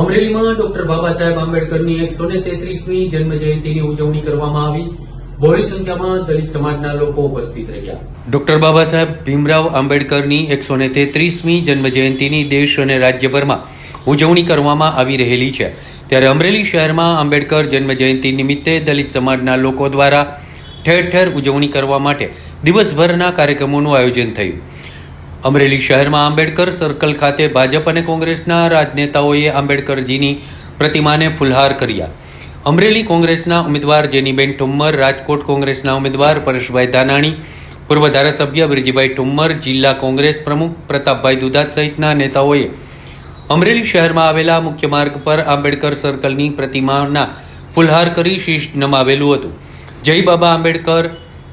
અમરેલીમાં ડોક્ટર બાબા સાહેબ આંબેડકરની એકસો ને તેત્રીસમી જન્મ જયંતિની ઉજવણી કરવામાં આવી. બહોળી સંખ્યામાં દલિત સમાજના લોકો ઉપસ્થિત રહ્યા. ડોક્ટર બાબા સાહેબ ભીમરાવ આંબેડકરની એકસો ને તેત્રીસમી જન્મ જયંતિની દેશ અને રાજ્યભરમાં ઉજવણી કરવામાં આવી રહેલી છે. ત્યારે અમરેલી શહેરમાં આંબેડકર જન્મ જયંતિ નિમિત્તે દલિત સમાજના લોકો દ્વારા ઠેર ઠેર ઉજવણી કરવા માટે દિવસભરના કાર્યક્રમોનું આયોજન થયું. અમરેલી શહેરમાં આંબેડકર સર્કલ ખાતે ભાજપ અને કોંગ્રેસના રાજનેતાઓએ આંબેડકરજીની પ્રતિમાને ફુલહાર કર્યા. અમરેલી કોંગ્રેસના ઉમેદવાર જેનીબેન ઠુમ્મર, રાજકોટ કોંગ્રેસના ઉમેદવાર પરેશભાઈ ધાનાણી, પૂર્વ ધારાસભ્ય બ્રિજીભાઈ ઠુમ્મર, જિલ્લા કોંગ્રેસ પ્રમુખ પ્રતાપભાઈ દુધાત સહિતના નેતાઓએ અમરેલી શહેરમાં આવેલા મુખ્ય માર્ગ પર આંબેડકર સર્કલની પ્રતિમાના ફુલહાર કરી શીશ નમાવેલું હતું. જય બાબા આંબેડકર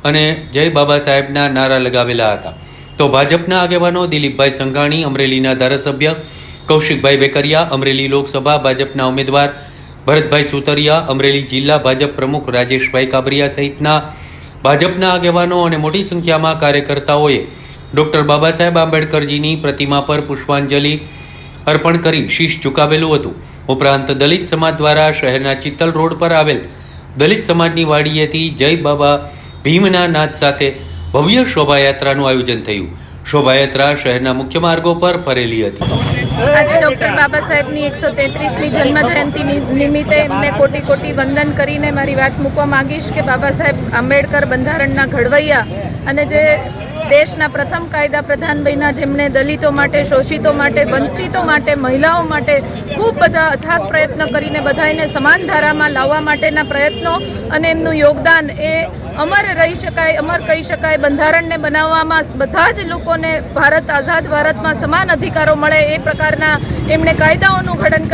અને જય બાબા સાહેબના નારા લગાવેલા હતા. તો ભાજપના આગેવાનો દિલીપભાઈ સંઘાણી, અમરેલીના ધારાસભ્ય કૌશિકભાઈ બેકરિયા અમરેલી લોકસભા ભાજપના ઉમેદવાર ભરતભાઈ સુતરિયા, અમરેલી જિલ્લા ભાજપ પ્રમુખ રાજેશભાઈ કાબરિયા સહિતના ભાજપના આગેવાનો અને મોટી સંખ્યામાં કાર્યકર્તાઓએ ડોક્ટર બાબા સાહેબ આંબેડકરજીની પ્રતિમા પર પુષ્પાંજલિ અર્પણ કરી શીશ ઝુકાવેલું હતું. ઉપરાંત દલિત સમાજ દ્વારા શહેરના ચિત્તલ રોડ પર આવેલ દલિત સમાજની વાડીએથી જય બાબા ભીમના નાદ સાથે ભવ્ય શોભાયાત્રાનું આયોજન થયું. શોભાયાત્રા શહેરના મુખ્ય માર્ગો પર ફરેલી હતી. આજે ડૉક્ટર બાબા સાહેબની એકસો તેત્રીસમી જન્મ જયંતિ નિમિત્તે એમને કોટી કોટી વંદન કરીને મારી વાત મૂકવા માંગીશ કે બાબા સાહેબ આંબેડકર બંધારણના ઘડવૈયા અને જે દેશના પ્રથમ કાયદા પ્રધાન બન્યા, જેમણે દલિતો માટે, શોષિતો માટે, વંચિતો માટે, મહિલાઓ માટે ખૂબ બધા અથાગ પ્રયત્નો કરીને બધાને સમાન ધારામાં લાવવા માટેના પ્રયત્નો અને એમનું યોગદાન એ અમર રહી શકાય, અમર કહી શકાય, બંધારણને બનાવવામાં બધા જ લોકોને ભારત આઝાદ ભારતમાં સમાન અધિકારો મળે એ પ્રકારના એમણે કાયદાઓનું ઘડન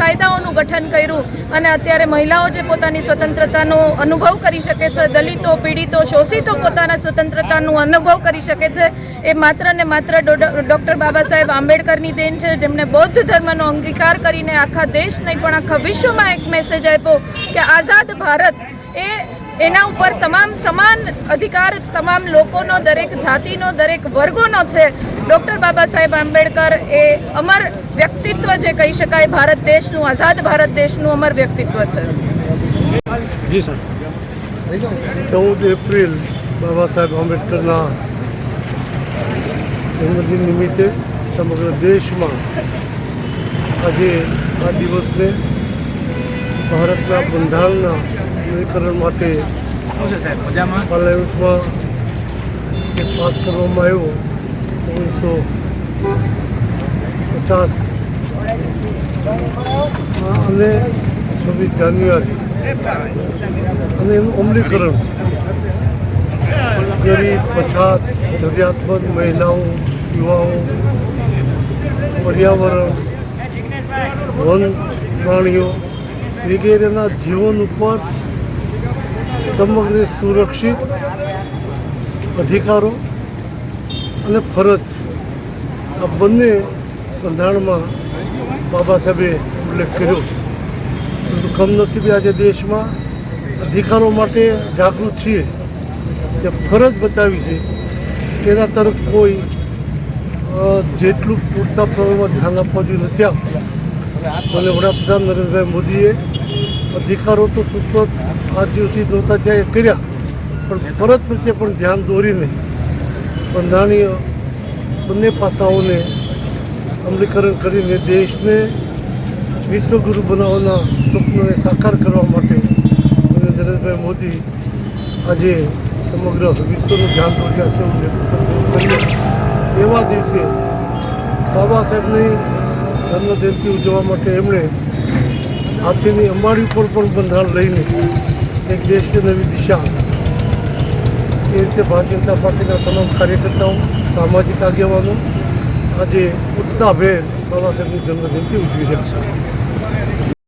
કાયદાઓનું ગઠન કર્યું. અને અત્યારે મહિલાઓ જે પોતાની સ્વતંત્રતાનો અનુભવ કરી શકે છે, દલિતો, પીડિતો, શોષિતો પોતાના સ્વતંત્રતાનું અનુભવ કરી શકે છે, એ માત્ર ને માત્ર ડૉક્ટર બાબા સાહેબ આંબેડકરની દેન છે, જેમણે બૌદ્ધ ધર્મનો અંગીકાર કરીને આખા દેશ નહીં પણ આખા વિશ્વમાં એક મેસેજ આપ્યો કે આઝાદ ભારત એ એના ઉપર તમામ સમાન અધિકાર તમામ લોકોનો દરેક જાતિનો દરેક વર્ગોનો છે. ડૉક્ટર બાબા સાહેબ આંબેડકર એ અમર વ્યક્તિત્વ જે કહી શકાય ભારત દેશનું આઝાદ ભારત દેશનું અમર વ્યક્તિત્વ છે. જી સર. ચૌદ એપ્રિલ બાબા સાહેબ આંબેડકરના જન્મદિન નિમિત્તે સમગ્ર દેશમાં આજે આ દિવસને ભારતના બંધારણના અમલીકરણ માટે પાર્લામેન્ટમાં એ પાસ કરવામાં આવ્યો ઓગણીસો પચાસ. અને છવ્વીસ જાન્યુઆરી. અને એનું અમલીકરણ ગરીબ પછાત જરૂરિયાતમંદ મહિલાઓ યુવાઓ પર્યાવરણ વન પ્રાણીઓ વગેરેના જીવન ઉપર સમગ્ર સુરક્ષિત અધિકારો અને ફરજ આ બંને બંધારણમાં બાબા સાહેબે ઉલ્લેખ કર્યો છે. પરંતુ કમનસીબે આજે દેશમાં અધિકારો માટે જાગૃત છીએ જે ફરજ બતાવી છે તેના તરફ કોઈ જેટલું પૂરતા પ્રમાણમાં ધ્યાન આપવા જોઈએ નથી આપતું અને વડાપ્રધાન નરેન્દ્રભાઈ મોદીએ અધિકારો તો સુપ્રત આ દિવસથી નહોતા થયા કર્યા. પણ ફરજ પ્રત્યે પણ ધ્યાન દોરીને બંધારણીય બંને પાસાઓને અમલીકરણ કરીને દેશને વિશ્વગુરુ બનાવવાના સ્વપ્નને સાકાર કરવા માટે અને નરેન્દ્રભાઈ મોદી આજે સમગ્ર વિશ્વનું ધ્યાન દોર્યા છે એવું નેતૃત્વ એવા દિવસે બાબા સાહેબની જન્મજયંતિ ઉજવવા માટે એમણે હાથીની અંબાડી ઉપર પણ બંધારણ લઈને એક દેશની નવી દિશા એ રીતે ભારતીય જનતા પાર્ટીના તમામ કાર્યકર્તાઓ, સામાજિક આગેવાનો આજે ઉત્સાહભેર બાબા સાહેબની જન્મજયંતિ ઉજવી રહ્યા છે.